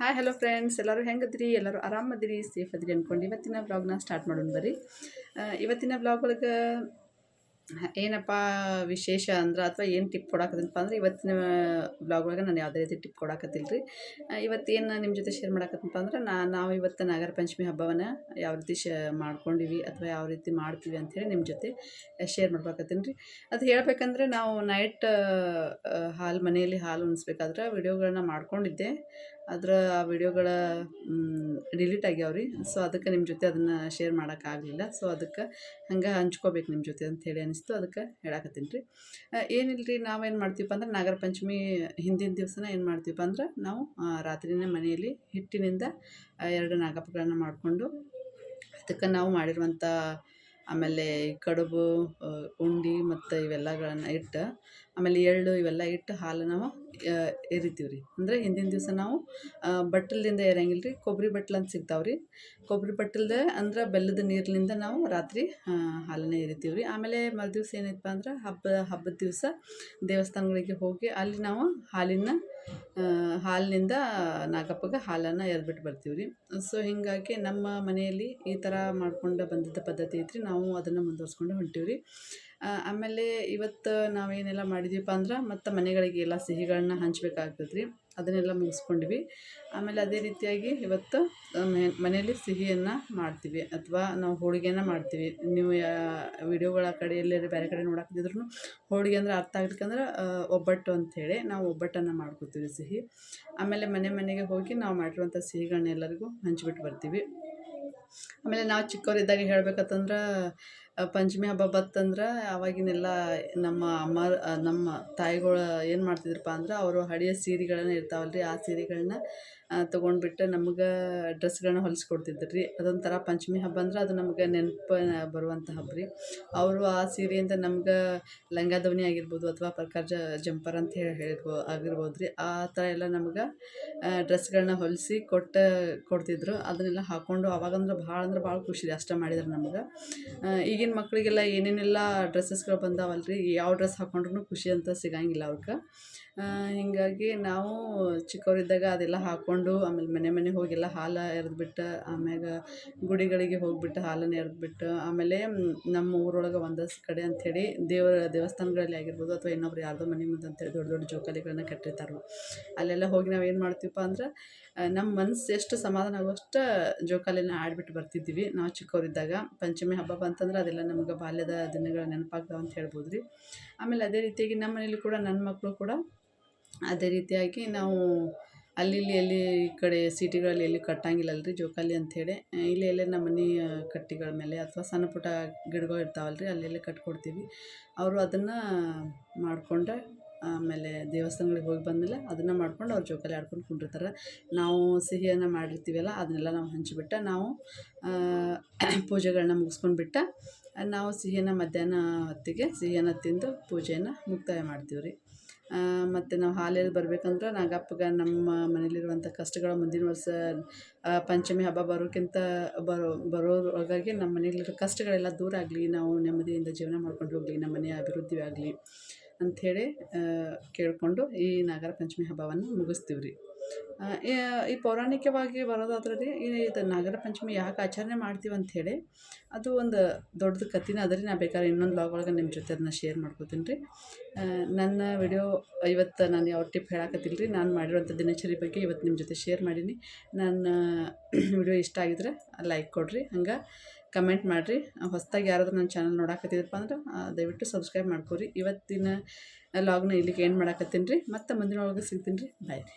Hi hello friends ಎಲ್ಲರೂ ಹೆಂಗದ್ರಿ? ಎಲ್ಲರೂ ಆರಾಮದಿರಿ? Safe ಅದ್ರಿ ಅಂದ್ಕೊಂಡು ಇವತ್ತಿನ ಬ್ಲಾಗ್ನ ಸ್ಟಾರ್ಟ್ ಮಾಡೋಣ ಬರ್ರಿ. ಇವತ್ತಿನ ಬ್ಲಾಗ್ ಒಳಗೆ ಏನಪ್ಪ ವಿಶೇಷ ಅಂದ್ರೆ ಅಥವಾ ಏನು ಟಿಪ್ ಕೊಡಾಕತ್ತಪ್ಪ ಅಂದ್ರೆ ಇವತ್ತಿನ ಬ್ಲಾಗ್ ಒಳಗೆ ನಾನು ಯಾವುದೇ ರೀತಿ ಟಿಪ್ ಕೊಡಾಕತ್ತಿಲ್ಲ ರೀ ಇವತ್ತೇನು ನಿಮ್ಮ ಜೊತೆ ಶೇರ್ ಮಾಡಾಕತ್ತಪ್ಪ ಅಂದ್ರೆ ನಾ, ನಾವು ಇವತ್ತು ನಾಗರ ಪಂಚಮಿ ಹಬ್ಬವನ್ನು ಯಾವ ರೀತಿ ಶ, ಮಾಡ್ಕೊಂಡಿವಿ ಅಥವಾ ಯಾವ ರೀತಿ ಮಾಡ್ತೀವಿ ಅಂಥೇಳಿ ನಿಮ್ಮ ಜೊತೆ ಶೇರ್ ಮಾಡ್ಬೇಕತ್ತೀನಿ ರೀ ಅದು ಹೇಳ್ಬೇಕಂದ್ರೆ ನಾವು ನೈಟ್ ಹಾಲು ಮನೆಯಲ್ಲಿ ಹಾಲು ಉಣಿಸ್ಬೇಕಾದ್ರೆ ವಿಡಿಯೋಗಳನ್ನ ಮಾಡ್ಕೊಂಡಿದ್ದೆ. ಆದ್ರೆ ಆ ವಿಡಿಯೋಗಳ ಡಿಲೀಟ್ ಆಗ್ಯಾವ ರೀ ಸೊ ಅದಕ್ಕೆ ನಿಮ್ಮ ಜೊತೆ ಅದನ್ನು ಶೇರ್ ಮಾಡೋಕ್ಕಾಗಲಿಲ್ಲ ಸೊ ಅದಕ್ಕೆ ಹಂಗೆ ಹಂಚ್ಕೋಬೇಕು ನಿಮ್ಮ ಜೊತೆ ಅಂತ ಹೇಳಿ ಅನಿಸ್ತು. ಅದಕ್ಕೆ ಹೇಳಾಕತ್ತೀನಿ ರೀ. ಏನಿಲ್ಲ ರೀ ನಾವೇನು ಮಾಡ್ತೀವಪ್ಪ ಅಂದ್ರೆ ನಾಗರ ಪಂಚಮಿ ಹಿಂದಿನ ದಿವಸನ ಏನು ಮಾಡ್ತೀವಪ್ಪ ಅಂದ್ರೆ ನಾವು ರಾತ್ರಿನೇ ಮನೆಯಲ್ಲಿ ಹಿಟ್ಟಿನಿಂದ ಎರಡು ನಾಗಪ್ಪಗಳನ್ನು ಮಾಡಿಕೊಂಡು ಅದಕ್ಕೆ ನಾವು ಮಾಡಿರುವಂಥ ಆಮೇಲೆ ಕಡುಬು ಉಂಡೆ ಮತ್ತು ಇವೆಲ್ಲಗಳನ್ನ ಇಟ್ಟು, ಆಮೇಲೆ ಎಳ್ಳು ಇವೆಲ್ಲ ಇಟ್ಟು ಹಾಲು ನಾವು ಎರಿತೀವಿ ರೀ ಅಂದರೆ ಹಿಂದಿನ ದಿವಸ ನಾವು ಬಟ್ಟಲಿಂದ ಎರಂಗಿಲ್ಲ ರೀ ಕೊಬ್ಬರಿ ಬಟ್ಲು ಅಂತ ಸಿಗ್ತಾವೆ ರೀ ಕೊಬ್ಬರಿ ಬಟ್ಟಲ್ದ ಅಂದ್ರೆ ಬೆಲ್ಲದ ನೀರಿನಿಂದ ನಾವು ರಾತ್ರಿ ಹಾಲನ್ನು ಎರಿತೀವಿ ರೀ ಆಮೇಲೆ ಮರುದಿವ್ಸ ಏನೈತಪ್ಪ ಅಂದ್ರೆ ಹಬ್ಬ, ಹಬ್ಬದ ದಿವಸ ದೇವಸ್ಥಾನಗಳಿಗೆ ಹೋಗಿ ಅಲ್ಲಿ ನಾವು ಹಾಲಿನ ಹಾಲಿನಿಂದ ನಾಗಪ್ಪಗೆ ಹಾಲನ್ನು ಎರೆದ್ಬಿಟ್ಟು ಬರ್ತೀವಿ ರೀ. ಸೊ ಹೀಗಾಗಿ ನಮ್ಮ ಮನೆಯಲ್ಲಿ ಈ ಥರ ಮಾಡ್ಕೊಂಡು ಬಂದಿದ್ದ ಪದ್ಧತಿ ಐತ್ರಿ. ನಾವು ಅದನ್ನು ಮುಂದುವರ್ಸ್ಕೊಂಡು ಹೊಂಟೀವಿ ರೀ. ಆಮೇಲೆ ಇವತ್ತು ನಾವೇನೆಲ್ಲ ಮಾಡಿದ್ವಿಪ್ಪ ಅಂದ್ರೆ ಮತ್ತು ಮನೆಗಳಿಗೆ ಎಲ್ಲ ಸಿಹಿಗಳನ್ನ ಹಂಚ್ಬೇಕಾಗ್ತದೆ ರೀ ಅದನ್ನೆಲ್ಲ ಮುಗಿಸ್ಕೊಂಡ್ವಿ. ಆಮೇಲೆ ಅದೇ ರೀತಿಯಾಗಿ ಇವತ್ತು ಮನೆಯಲ್ಲಿ ಸಿಹಿಯನ್ನು ಮಾಡ್ತೀವಿ ಅಥವಾ ನಾವು ಹೋಳಿಗೆನ ಮಾಡ್ತೀವಿ. ನೀವು ಯಾ, ವಿಡಿಯೋಗಳ ಕಡೆ ಎಲ್ಲೇ ಬೇರೆ ಕಡೆ ನೋಡಾಕ್ತಿದ್ರು ಹೋಳಿಗೆ ಅಂದ್ರೆ ಅರ್ಥ ಆಗ್ಲಿಕ್ಕಂದ್ರೆ ಒಬ್ಬಟ್ಟು ಅಂಥೇಳಿ ನಾವು ಒಬ್ಬಟ್ಟನ್ನು ಮಾಡ್ಕೊತೀವಿ ಸಿಹಿ. ಆಮೇಲೆ ಮನೆ ಮನೆಗೆ ಹೋಗಿ ನಾವು ಮಾಡಿರುವಂಥ ಸಿಹಿಗಳನ್ನ ಎಲ್ಲರಿಗೂ ಹಂಚ್ಬಿಟ್ಟು ಬರ್ತೀವಿ. ಆಮೇಲೆ ನಾವು ಚಿಕ್ಕವರಿದ್ದಾಗ ಹೇಳ್ಬೇಕಂತಂದ್ರೆ ಪಂಚಮಿ ಹಬ್ಬ ಬತ್ತಂದ್ರೆ ಅವಾಗಿನೆಲ್ಲ ನಮ್ಮ ಅಮ್ಮ ನಮ್ಮ ತಾಯಿಗಳು ಏನು ಮಾಡ್ತಿದ್ರಪ್ಪ ಅಂದ್ರೆ ಅವರು ಹಳೆಯ ಸೀರೆಗಳನ್ನ ಇರ್ತಾವಲ್ಲ ರೀ ಆ ಸೀರೆಗಳನ್ನ ತೊಗೊಂಡ್ಬಿಟ್ಟು ನಮ್ಗೆ ಡ್ರೆಸ್ಗಳನ್ನ ಹೊಲಿಸ್ಕೊಡ್ತಿದ್ರು. ರೀ ಅದೊಂಥರ ಪಂಚಮಿ ಹಬ್ಬ ಅಂದ್ರೆ ಅದು ನಮ್ಗೆ ನೆನಪು ಬರುವಂಥ ಹಬ್ಬ ರೀ. ಅವರು ಆ ಸೀರೆಯಿಂದ ನಮ್ಗೆ ಲಂಗ ದಾವಣಿ ಆಗಿರ್ಬೋದು ಅಥವಾ ಪ್ರಕಾರ ಜಂಪರ್ ಅಂತ ಹೇಳಿ ಹೇಳಿರ್ಬೋ ಆಗಿರ್ಬೋದು ರೀ ಆ ಥರ ಎಲ್ಲ ನಮ್ಗೆ ಡ್ರೆಸ್ಗಳನ್ನ ಹೊಲಿಸಿ ಕೊಟ್ಟು, ಕೊಡ್ತಿದ್ರು. ಅದನ್ನೆಲ್ಲ ಹಾಕ್ಕೊಂಡು ಅವಾಗಂದ್ರೆ ಭಾಳ ಅಂದ್ರೆ ಭಾಳ ಖುಷಿ ರೀ ಅಷ್ಟ ಮಾಡಿದ್ರೆ ನಮ್ಗೆ. ಈಗಿನ ಮಕ್ಕಳಿಗೆಲ್ಲ ಏನೇನೆಲ್ಲ ಡ್ರೆಸ್ಸಸ್ಗಳು ಬಂದಾವಲ್ಲ ರೀ ಯಾವ ಡ್ರೆಸ್ ಹಾಕೊಂಡ್ರೂ ಖುಷಿ ಅಂತ ಸಿಗಂಗಿಲ್ಲ ಅವ್ಕೆ. ಹೀಗಾಗಿ ನಾವು ಚಿಕ್ಕವರಿದ್ದಾಗ ಅದೆಲ್ಲ ಹಾಕ್ಕೊಂಡು ಆಮೇಲೆ ಮನೆ ಮನೆ ಹೋಗೆಲ್ಲ ಹಾಲು ಎರೆದ್ಬಿಟ್ಟು, ಆಮ್ಯಾಗ ಗುಡಿಗಳಿಗೆ ಹೋಗಿಬಿಟ್ಟು ಹಾಲನ್ನು ಎರೆದ್ಬಿಟ್ಟು, ಆಮೇಲೆ ನಮ್ಮ ಊರೊಳಗೆ ಒಂದಷ್ಟು ಕಡೆ ಅಂಥೇಳಿ ದೇವರ ದೇವಸ್ಥಾನಗಳಲ್ಲಿ ಆಗಿರ್ಬೋದು ಅಥವಾ ಇನ್ನೊಬ್ರು ಯಾರ್ದೋ ಮನೆ ಮುಂದೆ ಅಂತೇಳಿ ದೊಡ್ಡ ದೊಡ್ಡ ಜೋಕಾಲಿಗಳನ್ನ ಕಟ್ಟಿರ್ತಾರೆ ಅಲ್ಲೆಲ್ಲ ಹೋಗಿ ನಾವು ಏನು ಮಾಡ್ತೀವಪ್ಪ ಅಂದ್ರೆ ನಮ್ಮ ಮನಸ್ಸು ಎಷ್ಟು ಸಮಾಧಾನ ಆಗುವಷ್ಟು ಜೋಕಾಲಿನ ಆಡ್ಬಿಟ್ಟು ಬರ್ತಿದ್ವಿ ನಾವು ಚಿಕ್ಕವರಿದ್ದಾಗ, ಪಂಚಮಿ ಹಬ್ಬ ಬಂತಂದ್ರೆ ಅದೆಲ್ಲ ನಮ್ಗೆ ಬಾಲ್ಯದ ದಿನಗಳ ನೆನಪಾಗ್ತಾವೆ ಅಂತ ಹೇಳ್ಬೋದು ರೀ ಆಮೇಲೆ ಅದೇ ರೀತಿಯಾಗಿ ನಮ್ಮ ಮನೇಲಿ ಕೂಡ ನನ್ನ ಮಕ್ಕಳು ಕೂಡ ಅದೇ ರೀತಿಯಾಗಿ ನಾವು ಅಲ್ಲಿ ಇಲ್ಲಿ ಎಲ್ಲಿ ಈ ಕಡೆ ಸಿಟಿಗಳಲ್ಲಿ ಎಲ್ಲಿ ಕಟ್ಟಂಗಿಲ್ಲಲ್ಲ ರೀ ಜೋಕಾಲಿ ಅಂಥೇಳಿ ಇಲ್ಲಿ ಎಲ್ಲೇ ನಮ್ಮ ಮನೆ ಕಟ್ಟಿಗಳ ಮೇಲೆ ಅಥವಾ ಸಣ್ಣ ಪುಟ್ಟ ಗಿಡಗಳು ಇರ್ತಾವಲ್ಲ ರೀ ಅಲ್ಲೆಲ್ಲ ಕಟ್ಕೊಡ್ತೀವಿ. ಅವರು ಅದನ್ನು ಮಾಡಿಕೊಂಡೆ ಆಮೇಲೆ ದೇವಸ್ಥಾನಗಳಿಗೆ ಹೋಗಿ ಬಂದಮೇಲೆ ಅದನ್ನು ಮಾಡ್ಕೊಂಡು ಅವ್ರು ಜೋಕಾಲಿ ಆಡ್ಕೊಂಡು ಕುಂಡಿರ್ತಾರೆ. ನಾವು ಸಿಹಿಯನ್ನು ಮಾಡಿರ್ತೀವಲ್ಲ, ಅದನ್ನೆಲ್ಲ ನಾವು ಹಂಚಿಬಿಟ್ಟು ನಾವು ಪೂಜೆಗಳನ್ನ ಮುಗಿಸ್ಕೊಂಡ್ಬಿಟ್ಟು ನಾವು ಸಿಹಿನ ಮಧ್ಯಾಹ್ನ ಹೊತ್ತಿಗೆ ಸಿಹಿಯನ್ನು ತಿಂದು ಪೂಜೆನ ಮುಕ್ತಾಯ ಮಾಡ್ತೀವಿ ರೀ. ಮತ್ತು ನಾವು ಹಾಲೆಲ್ಲಿ ಬರಬೇಕಂದ್ರೆ ನಾಗಪ್ಪಗೆ ನಮ್ಮ ಮನೇಲಿರುವಂಥ ಕಷ್ಟಗಳ ಮುಂದಿನ ವರ್ಷ ಪಂಚಮಿ ಹಬ್ಬ ಬರೋಕ್ಕಿಂತ ಬರೋ ಬರೋದ್ರೊಳಗಾಗಿ ನಮ್ಮ ಮನೇಲಿರೋ ಕಷ್ಟಗಳೆಲ್ಲ ದೂರ ಆಗಲಿ, ನಾವು ನೆಮ್ಮದಿಯಿಂದ ಜೀವನ ಮಾಡ್ಕೊಂಡು ಹೋಗಲಿ, ನಮ್ಮ ಮನೆಯ ಅಭಿವೃದ್ಧಿ ಆಗಲಿ ಅಂಥೇಳಿ ಕೇಳಿಕೊಂಡು ಈ ನಾಗರ ಪಂಚಮಿ ಹಬ್ಬವನ್ನು ಮುಗಿಸ್ತೀವಿ ರೀ. ಈ- ಪೌರಾಣಿಕವಾಗಿ ಬರೋದಾದ್ರೆ ರೀ ಈ ಇದು ನಾಗರ ಪಂಚಮಿ ಯಾಕೆ ಆಚರಣೆ ಮಾಡ್ತೀವಿ ಅಂಥೇಳಿ ಅದು ಒಂದು ದೊಡ್ಡದು ಕತೆನ ಅದರಿ ನಾ ಬೇಕಾದ್ರೆ ಇನ್ನೊಂದು ಬ್ಲಾಗ್ ಒಳಗೆ ನಿಮ್ಮ ಜೊತೆ ಅದನ್ನ ಶೇರ್ ಮಾಡ್ಕೋತೀನಿ ರೀ. ನನ್ನ ವಿಡಿಯೋ ಇವತ್ತು ನಾನು ಯಾವ ಟಿಪ್ ಹೇಳಕತ್ತಿಲ್ಲ ರೀ ನಾನು ಮಾಡಿರೋಂಥ ದಿನಚರಿ ಬಗ್ಗೆ ಇವತ್ತು ನಿಮ್ಮ ಜೊತೆ ಶೇರ್ ಮಾಡೀನಿ. ನನ್ನ ವಿಡಿಯೋ ಇಷ್ಟ ಆಗಿದ್ರೆ ಲೈಕ್ ಕೊಡಿರಿ, ಹಂಗೆ ಕಮೆಂಟ್ ಮಾಡಿರಿ. ಹೊಸದಾಗಿ ಯಾರಾದರೂ ನನ್ನ ಚಾನಲ್ ನೋಡಾಕತ್ತಿದ್ರಪ್ಪ ಅಂದ್ರೆ ದಯವಿಟ್ಟು ಸಬ್ಸ್ಕ್ರೈಬ್ ಮಾಡ್ಕೊರಿ. ಇವತ್ತಿನ ಲಾಗ್ನ ಇಲ್ಲಿಗೆ ಏನು ಮಾಡಾಕತ್ತೀನಿ ರೀ. ಮತ್ತೆ ಮುಂದಿನ ಒಳಗೆ ಸಿಗ್ತೀನಿ ರೀ. ಬಾಯ್ ರೀ.